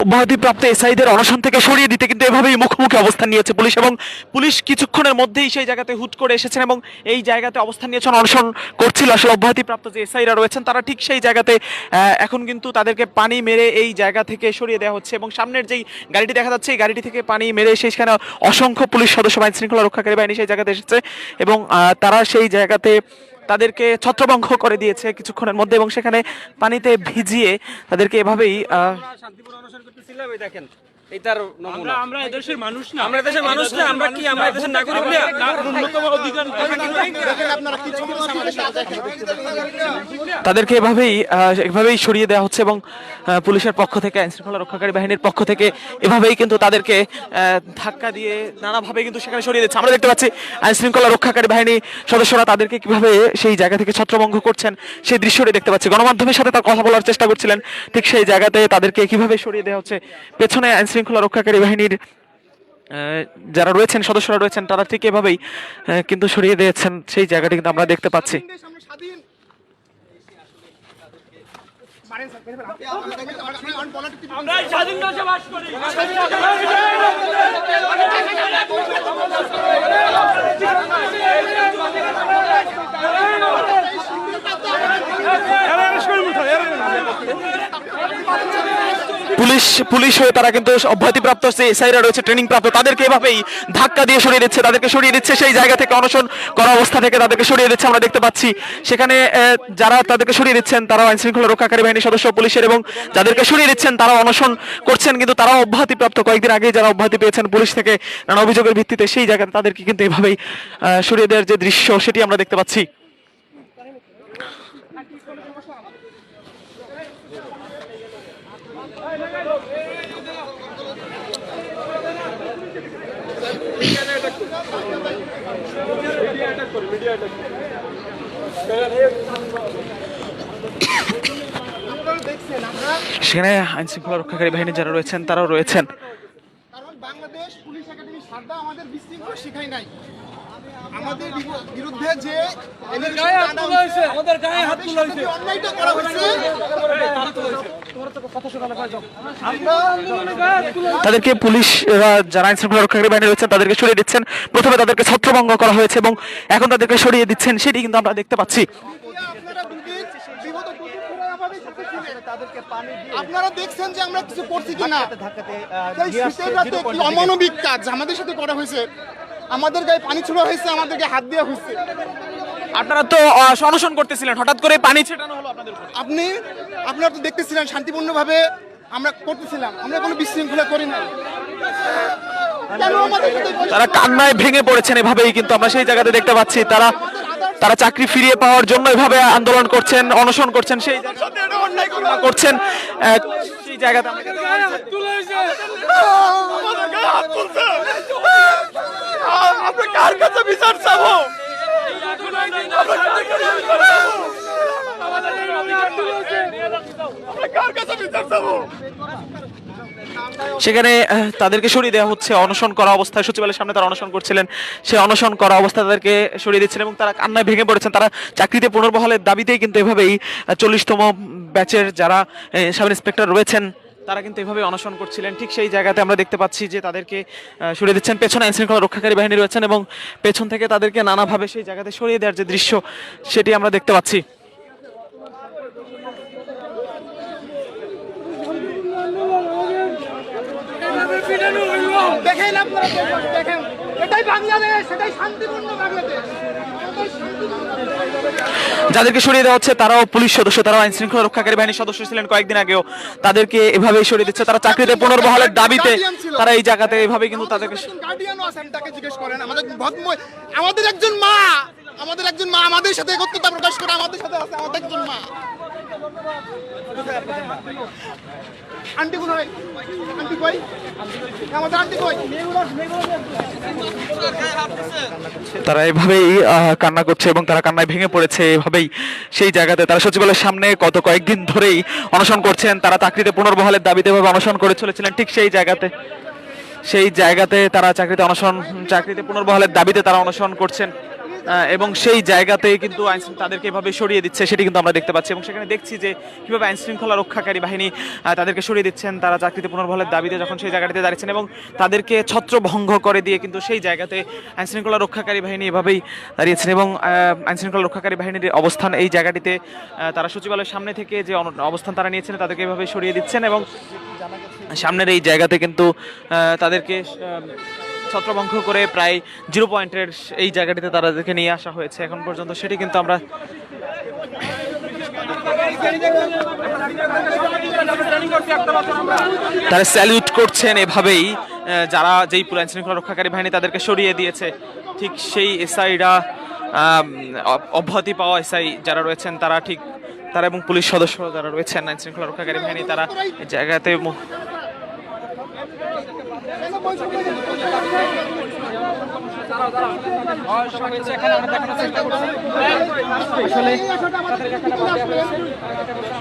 অব্যাহতিপ্রাপ্ত এসআইদের অনশন থেকে সরিয়ে দিতে কিন্তু এভাবেই মুখোমুখি অবস্থান নিয়েছে পুলিশ এবং পুলিশ কিছুক্ষণের মধ্যেই সেই জায়গাতে হুট করে এসেছেন এবং এই জায়গাতে অবস্থান নিয়েছেন, অনশন করছিল। আসলে অব্যাহতিপ্রাপ্ত যে এসআইরা রয়েছেন, তারা ঠিক সেই জায়গাতে এখন কিন্তু তাদেরকে পানি মেরে এই জায়গা থেকে সরিয়ে দেওয়া হচ্ছে এবং সামনের যেই গাড়িটি দেখা যাচ্ছে, এই গাড়িটি থেকে পানি মেরে সেখানে অসংখ্য পুলিশ সদস্য আইন শৃঙ্খলা রক্ষাকারী বাহিনী সেই জায়গাতে এসেছে এবং তারা সেই জায়গাতে তাদেরকে ছত্রভঙ্গ করে দিয়েছে কিছুক্ষণের মধ্যে এবং সেখানে পানিতে ভিজিয়ে তাদেরকে এভাবেই শান্তিপূর্ণ করতেছিলাম দেখেন। এইটার নমুনা। আমরা এদেশের মানুষ না। আমরা দেশের মানুষ না আমরা কি আমরা দেশের নাগরিক না? ন্যূনতম অধিকার তাদেরকে এভাবেই এভাবেই সরিয়ে দেওয়া হচ্ছে এবং পুলিশের পক্ষ থেকে আইন শৃঙ্খলা রক্ষাকারী বাহিনীর পক্ষ থেকে এভাবেই কিন্তু তাদেরকে ধাক্কা দিয়ে নানাভাবে কিন্তু সেখানে সরিয়ে দিচ্ছে। আমরা দেখতে পাচ্ছি আইন শৃঙ্খলা রক্ষাকারী বাহিনী সদস্যরা তাদেরকে কীভাবে সেই জায়গা থেকে ছত্রভঙ্গ করছেন সেই দৃশ্যটি দেখতে পাচ্ছি। গণমাধ্যমের সাথে তার কথা বলার চেষ্টা করছিলেন ঠিক সেই জায়গাতে তাদেরকে কীভাবে সরিয়ে দেওয়া হচ্ছে পেছনে আইন শৃঙ্খলা রক্ষাকারী বাহিনীর যারা রয়েছেন, সদস্যরা রয়েছেন, তারা ঠিক এভাবেই কিন্তু সরিয়ে দিয়েছেন। সেই জায়গাটি কিন্তু আমরা দেখতে পাচ্ছি। আমরা এই স্বাধীন দেশে বাস করি পুলিশ পুলিশ হয়ে তারা কিন্তু অব্যাহতিপ্রাপ্ত যে এসআইরা রয়েছে ট্রেনিং প্রাপ্ত, তাদেরকে এভাবেই ধাক্কা দিয়ে সরিয়ে দিচ্ছে, তাদেরকে সরিয়ে দিচ্ছে, সেই জায়গা থেকে অনশন করা অবস্থা থেকে তাদেরকে সরিয়ে দিচ্ছে আমরা দেখতে পাচ্ছি। সেখানে যারা তাদেরকে সরিয়ে দিচ্ছেন তারা আইন শৃঙ্খলা রক্ষাকারী বাহিনীর সদস্য, পুলিশের এবং যাদেরকে সরিয়ে দিচ্ছেন তারা অনশন করছেন, কিন্তু তারাও অব্যাহতিপ্রাপ্ত। কয়েকদিন আগে যারা অব্যাহতি পেয়েছেন পুলিশ থেকে নানা অভিযোগের ভিত্তিতে, সেই জায়গাতে তাদেরকে কিন্তু এভাবেই সরিয়ে দেওয়ার যে দৃশ্য, সেটি আমরা দেখতে পাচ্ছি। সেখানে আইন শৃঙ্খলা রক্ষাকারী বাহিনী যারা রয়েছেন, তারাও রয়েছেন। কারণ বাংলাদেশ পুলিশ একাডেমি সারদা আমাদের বিশৃঙ্খলা শেখায় নাই। আমাদের বিরুদ্ধে যে আমাদের গায়ে হাত তোলা হয়েছে অন্যায়টা করা হয়েছে তাদেরকে পুলিশ যারা আইন শৃঙ্খলা রক্ষাকারী বাহিনী রয়েছেন তাদেরকে সরিয়ে দিচ্ছেন। প্রথমে তাদেরকে ছত্রভঙ্গ করা হয়েছে এবং এখন তাদেরকে সরিয়ে দিচ্ছেন সেটি কিন্তু আমরা দেখতে পাচ্ছি। আপনারা দেখছেন যে আমরা কিছু করছি কিনা? অমানবিক কাজ আমাদের সাথে করা হয়েছে। আমাদের গায়ে পানি ছোড়া হয়েছে আমাদেরকে হাত দেওয়া হয়েছে। আপনারা তো অনশন করতেছিলেন হঠাৎ করে পানি ছেটানো হলো আপনাদের উপরে। আপনি আপনারা তো দেখতেছিলেন শান্তিপূর্ণভাবে আমরা করতেছিলাম। আমরা কোনো বিশৃঙ্খলা করি না তারা কান্নায় ভেঙে পড়েছেন এভাবেই কিন্তু আমরা সেই জায়গাতে দেখতে পাচ্ছি তারা তারা চাকরি ফিরিয়ে পাওয়ার জন্য এভাবে আন্দোলন করছেন অনশন করছেন সেই অন্যায় করা করছেন সেই জায়গাতে। আমরা কার কাছে বিচার চাবো? আমরা কার কাছে বিচার চাবো? সেখানে তাদেরকে সরিয়ে দেওয়া হচ্ছে। অনশন করা অবস্থায় সচিবালয়ের সামনে তারা অনশন করছিলেন। সেই অনশন করা অবস্থায় তাদেরকে সরিয়ে দিচ্ছেন এবং তারা কান্নায় ভেঙে পড়েছেন। তারা চাকরিতে পুনর্বহালের দাবিতেই কিন্তু এভাবেই চল্লিশতম ব্যাচের যারা সাব ইন্সপেক্টর রয়েছেন, তারা কিন্তু এভাবে অনশন করছিলেন। ঠিক সেই জায়গাতে আমরা দেখতে পাচ্ছি যে তাদেরকে সরিয়ে দিচ্ছেন। পেছনে আইন শৃঙ্খলা রক্ষাকারী বাহিনী রয়েছেন এবং পেছন থেকে তাদেরকে নানাভাবে সেই জায়গাতে সরিয়ে দেওয়ার যে দৃশ্য, সেটি আমরা দেখতে পাচ্ছি। দেখেন আপনারা দেখেন। এটাই বাংলাদেশ এটাই শান্তিপূর্ণ বাংলাদেশ। যাদেরকে সরিয়ে দেওয়া হচ্ছে তারাও পুলিশ সদস্য তারাও আইন শৃঙ্খলা রক্ষাকারী বাহিনীর সদস্য ছিলেন কয়েকদিন আগেও। তাদেরকে এভাবেই সরিয়ে দিচ্ছে। তারা চাকরিতে পুনর্বহালের দাবিতে তারা এই জায়গাতে এভাবে কিন্তু তাদেরকে গার্ডিয়ানও আছেন তাকে জিজ্ঞেস করেন। আমাদের আমাদের একজন মা আমাদের একজন মা আমাদের সাথে একত্রতা প্রকাশ করে আমাদের সাথে আছে আমাদের একজন মা। আন্টি আন্টি কই? আমাদের আন্টি কই? তারা এভাবেই কান্না করছে এবং তারা কান্নায় ভেঙে পড়েছে। এভাবেই সেই জায়গাতে তারা সচিবালয়ের সামনে গত কয়েকদিন ধরেই অনশন করছেন। তারা চাকরিতে পুনর্বহালের দাবিতে এভাবে অনশন করে চলেছিলেন। ঠিক সেই জায়গাতে সেই জায়গাতে তারা চাকরিতে অনশন, চাকরিতে পুনর্বহালের দাবিতে তারা অনশন করছেন। এবং সেই জায়গাতে কিন্তু আইন তাদেরকে এভাবে সরিয়ে দিচ্ছে সেটি কিন্তু আমরা দেখতে পাচ্ছি। এবং সেখানে দেখছি যে কীভাবে আইন শৃঙ্খলা রক্ষাকারী বাহিনী তাদেরকে সরিয়ে দিচ্ছেন। তারা চাকরিতে পুনর্বহালের দাবিতে যখন সেই জায়গাটিতে দাঁড়িয়েছেন এবং তাদেরকে ছত্রভঙ্গ করে দিয়ে কিন্তু সেই জায়গাতে আইন শৃঙ্খলা রক্ষাকারী বাহিনী এভাবেই দাঁড়িয়েছেন এবং আহ, আইন শৃঙ্খলা রক্ষাকারী বাহিনীর অবস্থান এই জায়গাটিতে তারা সচিবালয়ের সামনে থেকে যে অবস্থান তারা নিয়েছেন তাদেরকে এভাবে সরিয়ে দিচ্ছেন এবং সামনের এই জায়গাতে কিন্তু তাদেরকে ছত্রভঙ্গ করে প্রায় জিরো পয়েন্টের এই জায়গাটিতে তাদেরকে নিয়ে আসা হয়েছে। এখন পর্যন্ত সেটি কিন্তু আমরা তারা স্যালিউট করছেন এভাবেই যারা যেই পুরো আইন শৃঙ্খলা রক্ষাকারী বাহিনী তাদেরকে সরিয়ে দিয়েছে, ঠিক সেই এসআইরা অব্যাহতি পাওয়া এসআই যারা রয়েছেন, তারা ঠিক তারা এবং পুলিশ সদস্য যারা রয়েছেন আইন শৃঙ্খলা রক্ষাকারী বাহিনী, তারা এই জায়গাতে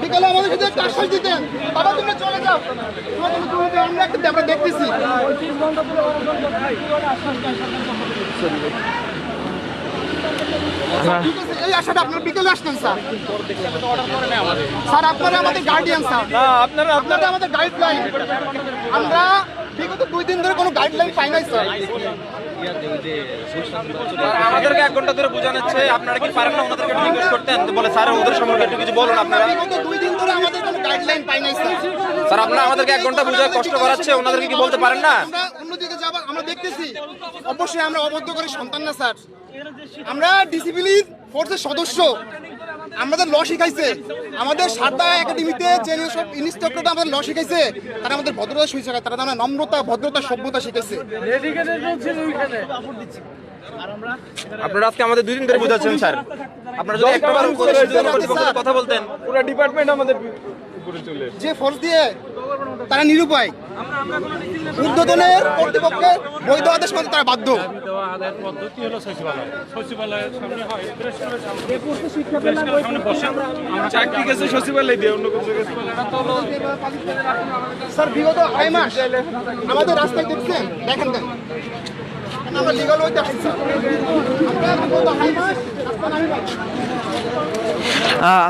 বিকালে আমাদের সাথে একটা আশ্বাস দিতেন বাবা তোমরা চলে যাও। আমরা দেখতেছি। এই আশাটা আপনার বিকেলে আসতেন স্যার। স্যার আপনারা আমাদের গার্ডিয়ান স্যার। আপনারা আপনারা আমাদের গাইডলাইন আমরা বিগত দুই দিন ধরে কোনো গাইডলাইন পাই নাই স্যার। আমাদেরকে এক ঘণ্টা ধরে বোঝানোচ্ছে আপনারা কি পারেন না ওনাদেরকে রিকোয়েস্ট করতেন বলে স্যার ওদের সম্পর্কে একটু কিছু বলুন আপনারা। দুই দিন ধরে আমাদের কোনো গাইডলাইন পাই নাই স্যার। স্যার আপনারা আমাদেরকে এক ঘণ্টা বুঝায় কষ্ট করাচ্ছে ওনাদেরকে কি বলতে পারেন না? আমরা অন্যদিকে যাব আমরা দেখতেছি অবশ্যই আমরা অবদ্ধ করে সন্তান না স্যার। আমরা ডিসিপ্লিন ফোর্সের সদস্য। আমাদের ল শিখাইছে। আমাদের সারদা একাডেমিতে যে সব ইনস্ট্রাক্টররা আমাদের ল শিখাইছে তারা আমাদের ভদ্রতা শিখাইছে তারা আমরা নম্রতা ভদ্রতা সভ্যতা শিখেছে আপনারা আজকে আমাদের দুই দিন ধরে বুঝাচ্ছেন স্যার। আপনারা যদি একবার কথা বলতেন। পুরো ডিপার্টমেন্ট আমাদের যে ফোর্স দিয়ে তারা নিরুপায়। উদ্বোধনের কর্তৃপক্ষের বৈধ আদেশ মানতে তারা বাধ্য। পদ্ধতি হলো সচিবালয় সচিবালয়ের সামনে হয় চাকরি গেছে দিয়ে অন্য স্যার বিগত আড়াই মাস আমাদের রাস্তায় দেখছেন দেখেন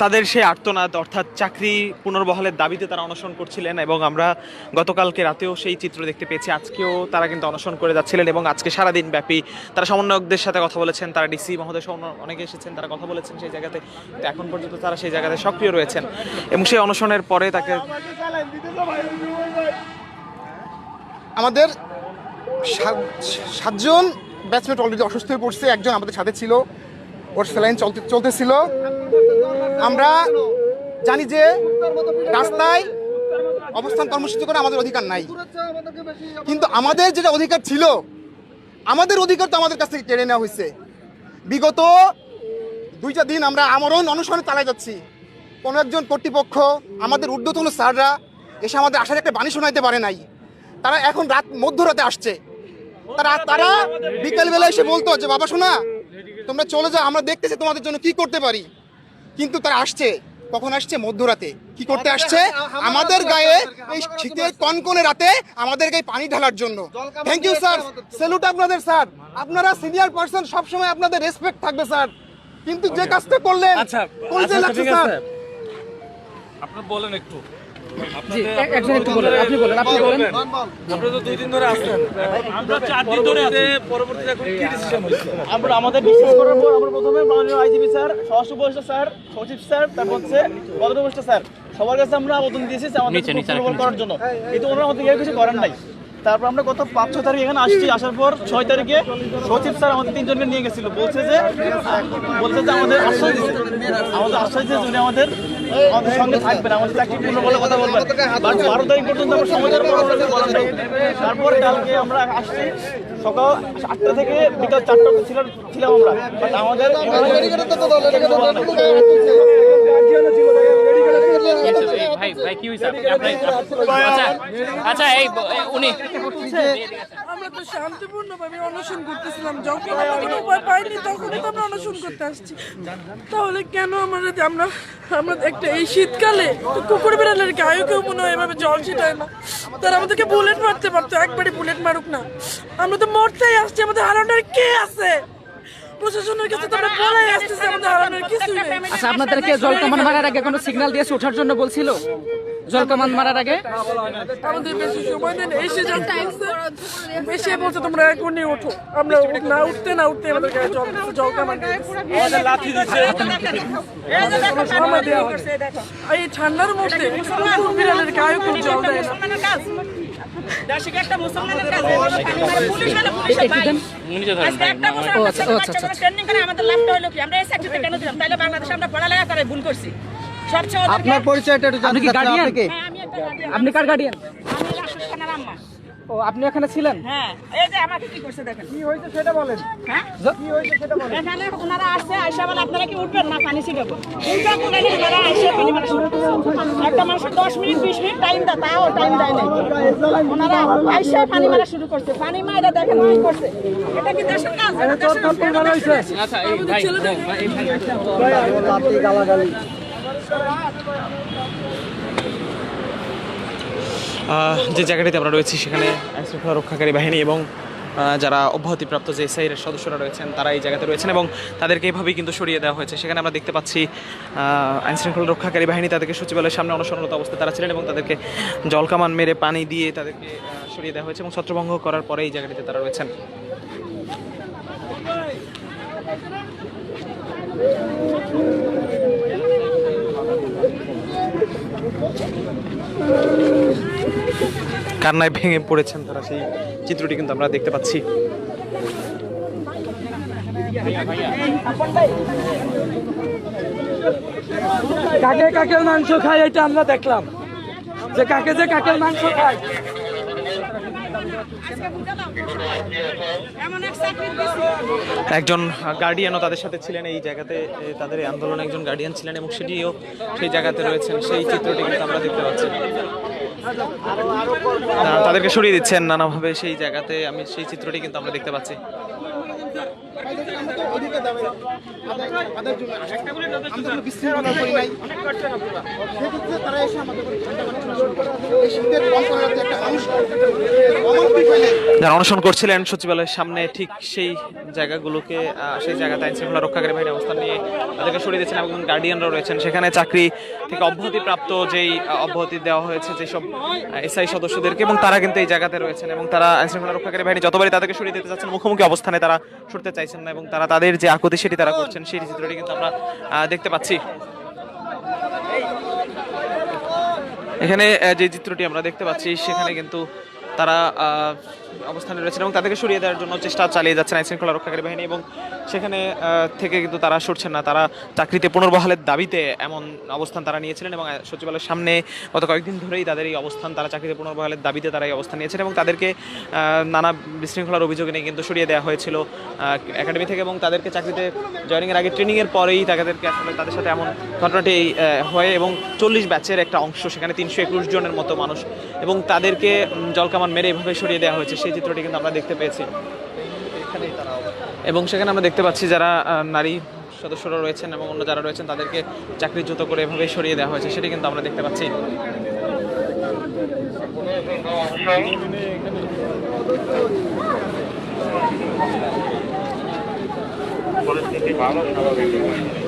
তাদের সেই আর্তনাদ, অর্থাৎ চাকরি পুনর্বহালের দাবিতে তারা অনশন করছিলেন এবং আমরা গতকালকে রাতেও সেই চিত্র দেখতে পেয়েছি। আজকেও তারা কিন্তু অনশন করে যাচ্ছিলেন এবং আজকে সারাদিন ব্যাপী তারা সমন্বয়কদের সাথে কথা বলেছেন, তারা ডিসি মহোদয় অনেকে এসেছেন, তারা কথা বলেছেন সেই জায়গাতে। এখন পর্যন্ত তারা সেই জায়গাতে সক্রিয় রয়েছেন এবং সেই অনশনের পরে তাকে আমাদের সাতজন ব্যাচমেট অলরেডি অসুস্থ হয়ে পড়ছে, একজন আমাদের সাথে ছিল। ওর স্যালাইন চলতে, চলতেছিল। আমরা জানি যে রাস্তায় অবস্থান কর্মসূচি করে আমাদের অধিকার নাই। কিন্তু আমাদের যেটা অধিকার ছিল, আমাদের অধিকার তো আমাদের কাছ থেকে কেড়ে নেওয়া হয়েছে। বিগত দুইটা দিন আমরা আমরণ অনুসরণে চালাই যাচ্ছি। কোনো একজন কর্তৃপক্ষ, আমাদের ঊর্ধ্বতন স্যাররা এসে আমাদের আসার একটা বাণী শোনাইতে পারে নাই। তারা এখন রাত, মধ্যরাতে আসছে। তারা তারা বিকেলবেলা এসে বলতো যে বাবা শোনা তোমরা চলে যাও আমরা দেখতেছি তোমাদের জন্য কি করতে পারি। কিন্তু তারা আসছে। কখন আসছে? মধ্যরাতে। কি করতে আসছে? আমাদের গায়ে এই শীতের কনকনে রাতে আমাদের গায়ে পানি ঢালার জন্য। থ্যাংক ইউ স্যার স্যালুট আপনাদের স্যার আপনারা সিনিয়র পার্সন সবসময় আপনাদের রেসপেক্ট থাকবে স্যার কিন্তু যে কাজটা করলেন আচ্ছা, আচ্ছা, লাগছে স্যার আছে। বলেন একটু। আপনারা তো দুই দিন ধরে আসছেন আমরা চার দিন ধরে আছি। পরবর্তীতে এখন কি ডিসিশন হয়েছে? আমরা আমাদের বিশ্বাস করার পর আমরা প্রথমে মাননীয় আইজিপি স্যার স্বরাষ্ট্র উপদেষ্টা স্যার সচিব স্যার তারপর হচ্ছে পদক উপদেষ্টা স্যার সবার কাছে আমরা আবেদন দিয়েছি আমাদের করার জন্য। কিন্তু ওনারা আমাদের কেউ কিছু করেন নাই। তারপর আমরা গত পাঁচ ছয় তারিখ এখানে আসছি। আসার পর ছয় তারিখে সচিব স্যার আমাদের তিনজনকে নিয়ে গেছিল। বলছে যে বলছে যে আমাদের আশ্বাস দিচ্ছে আমাদের আশ্বাস দিয়েছে। উনি আমাদের আমাদের সঙ্গে থাকবেন আমাদের চাকরি পূর্ণ বলে কথা বলবেন বারো তারিখ পর্যন্ত আমরা নাই। তারপর কালকে আমরা আসছি সকাল আটটা থেকে বিকাল চারটা ছিলাম ছিলাম আমরা আমাদের ভাই ভাই কি হয়েছে আচ্ছা আচ্ছা এই উনি আমরা তো শান্তিপূর্ণভাবে অনশন করতেছিলাম। যখন আমরা কোনো উপায় পাইনি তখনই তো আমরা অনশন করতে আসছি। তাহলে কেন আমরা আমরা আমরা একটা এই শীতকালে তো কুকুর বিড়ালের গায়ে কেউ মনে হয় এভাবে জল ছিটায় না। তারা আমাদেরকে বুলেট মারতে পারতো একবারে বুলেট মারুক না। আমরা তো মরতেই আসছি, আমাদের হারানোর কে আছে? প্রশাসনের কাছে তো আমরা বলে আসতেছি, আমাদের হারানোর কিছুই নেই। আচ্ছা আপনাদেরকে জল কামান মারার আগে কোনো সিগন্যাল দিয়েছে ওঠার জন্য বলছিল? জল কামান মারার আগে? আমাদের বেশি সময় দেন এসে বলছে, এসে বলছে তোমরা এখনই ওঠো। আমরা না উঠতে না উঠতে আমাদের গায়ে জল জল কামান। এই ঠান্ডার মধ্যে। বিড়ালের গায়ে খুব জল দেয় না? একটু ধরেন ভাই ও আচ্ছা আচ্ছা আচ্ছা। আমাদের লাভটা হলো কি? আমরা এই চাকরিতে কেন দিলাম? তাহলে বাংলাদেশে আমরা পড়ালেখা করে ভুল করছি। আপনার পরিচয়টা একটু আপনি কি গার্ডিয়ান হ্যাঁ, আমি একটা guardian। আপনি কার গার্ডিয়ান আমি রাশেদ খানের আম্মা। ও আপনি এখানে ছিলেন হ্যাঁ এই যে আমাকে কি করছে দেখেন কি হয়েছে সেটা বলেন হ্যাঁ এখানে ওনারা আসছে আইসা বলে আপনারা কি উঠবেন না পানি করে ওনারা পানি। একটা মানুষের দশ মিনিট বিশ মিনিট টাইম তাও টাইম দেয় নাই ওনারা আইসা পানি মারা শুরু করছে পানি মারা দেখেন কি করছে এটা কি দেশের কাজ এটা দেশের কাজ। আচ্ছা এই ভাই ভাই, এই ভাই আহ, যে জায়গাটিতে আমরা রয়েছি সেখানে আইনশৃঙ্খলা রক্ষাকারী বাহিনী এবং যারা অব্যাহতিপ্রাপ্ত যে এসআইয়ের সদস্যরা রয়েছেন, তারা এই জায়গাতে রয়েছেন এবং তাদেরকে এভাবেই কিন্তু সরিয়ে দেওয়া হয়েছে। সেখানে আমরা দেখতে পাচ্ছি আইনশৃঙ্খলা রক্ষাকারী বাহিনী তাদেরকে সচিবালয়ের সামনে অনশনরত অবস্থায় তারা ছিলেন এবং তাদেরকে জলকামান মেরে পানি দিয়ে তাদেরকে সরিয়ে দেওয়া হয়েছে এবং ছত্রভঙ্গ করার পরে এই জায়গাটিতে তারা রয়েছেন। কান্নায় ভেঙে পড়েছেন তারা, সেই চিত্রটি কিন্তু আমরা দেখতে পাচ্ছি। কাকে কাকের মাংস খায় এটা আমরা দেখলাম। যে কাকে যে কাকের মাংস খায় এমন এক চাকরি দিছি একজন গার্ডিয়ানও তাদের সাথে ছিলেন এই জায়গাতে তাদের এই আন্দোলনে একজন গার্ডিয়ান ছিলেন এবং সেটিও সেই জায়গাতে রয়েছেন, সেই চিত্রটি কিন্তু আমরা দেখতে পাচ্ছি। তাদেরকে সরিয়ে দিচ্ছেন, নানাভাবে সেই জায়গাতে আমি সেই চিত্রটি কিন্তু আমরা দেখতে পাচ্ছি আমরা তো অধিকার দাবি আদায় আদায়ের জন্য আমরা কোনো বিশৃঙ্খলা করি নাই। সেক্ষেত্রে তারা এসে আমাদের উপর ঠান্ডা পানি ঢালা শুরু করে। এই শীতের কম একটা মানুষ যারা অনশন করছিলেন সচিবালয়ের সামনে ঠিক সেই জায়গাগুলোকে সেই জায়গাতে আইন শৃঙ্খলা রক্ষাকারী বাহিনী অবস্থান নিয়ে তাদেরকে সরিয়ে দিয়েছেন এবং গার্ডিয়ানরা রয়েছেন। সেখানে চাকরি থেকে অব্যাহতিপ্রাপ্ত যেই অব্যাহতি দেওয়া হয়েছে যেসব এসআই সদস্যদেরকে এবং তারা কিন্তু এই জায়গাতে রয়েছেন এবং তারা আইন শৃঙ্খলা রক্ষাকারী বাহিনী যতবারই তাদেরকে সরিয়ে দিতে চাচ্ছেন মুখোমুখি অবস্থানে তারা সরতে চাইছেন না এবং তারা তাদের যে আকুতি সেটি তারা করছেন সেই চিত্রটি কিন্তু আমরা দেখতে পাচ্ছি। এখানে যে চিত্রটি আমরা দেখতে পাচ্ছি সেখানে কিন্তু তারা অবস্থানে রয়েছেন এবং তাদেরকে সরিয়ে দেওয়ার জন্য চেষ্টা চালিয়ে যাচ্ছেন আইন শৃঙ্খলা রক্ষাকারী বাহিনী এবং সেখানে থেকে কিন্তু তারা সরছেন না। তারা চাকরিতে পুনর্বহালের দাবিতে এমন অবস্থান তারা নিয়েছিলেন এবং সচিবালয়ের সামনে গত কয়েকদিন ধরেই তাদের এই অবস্থান, তারা চাকরিতে পুনর্বহালের দাবিতে তারা এই অবস্থান নিয়েছেন এবং তাদেরকে নানা বিশৃঙ্খলার অভিযোগে নিয়ে কিন্তু সরিয়ে দেওয়া হয়েছিল একাডেমি থেকে এবং তাদেরকে চাকরিতে জয়েনিংয়ের আগে ট্রেনিংয়ের পরেই তাদেরকে আসলে তাদের সাথে এমন ঘটনাটি হয় এবং চল্লিশ ব্যাচের একটা অংশ, সেখানে তিনশো একুশ জনের মতো মানুষ এবং তাদেরকে জলকামান মেরে এভাবে সরিয়ে দেওয়া হয়েছে। সেই চিত্রটি কিন্তু আমরা দেখতে পেয়েছি। এবং সেখানে আমরা দেখতে পাচ্ছি যারা আহ, নারী সদস্যরা রয়েছেন এবং অন্য যারা রয়েছেন তাদেরকে চাকরিচ্যুত করে এভাবেই সরিয়ে দেওয়া হয়েছে সেটি কিন্তু আমরা দেখতে পাচ্ছি। পরিস্থিতি ভালো স্বাভাবিক।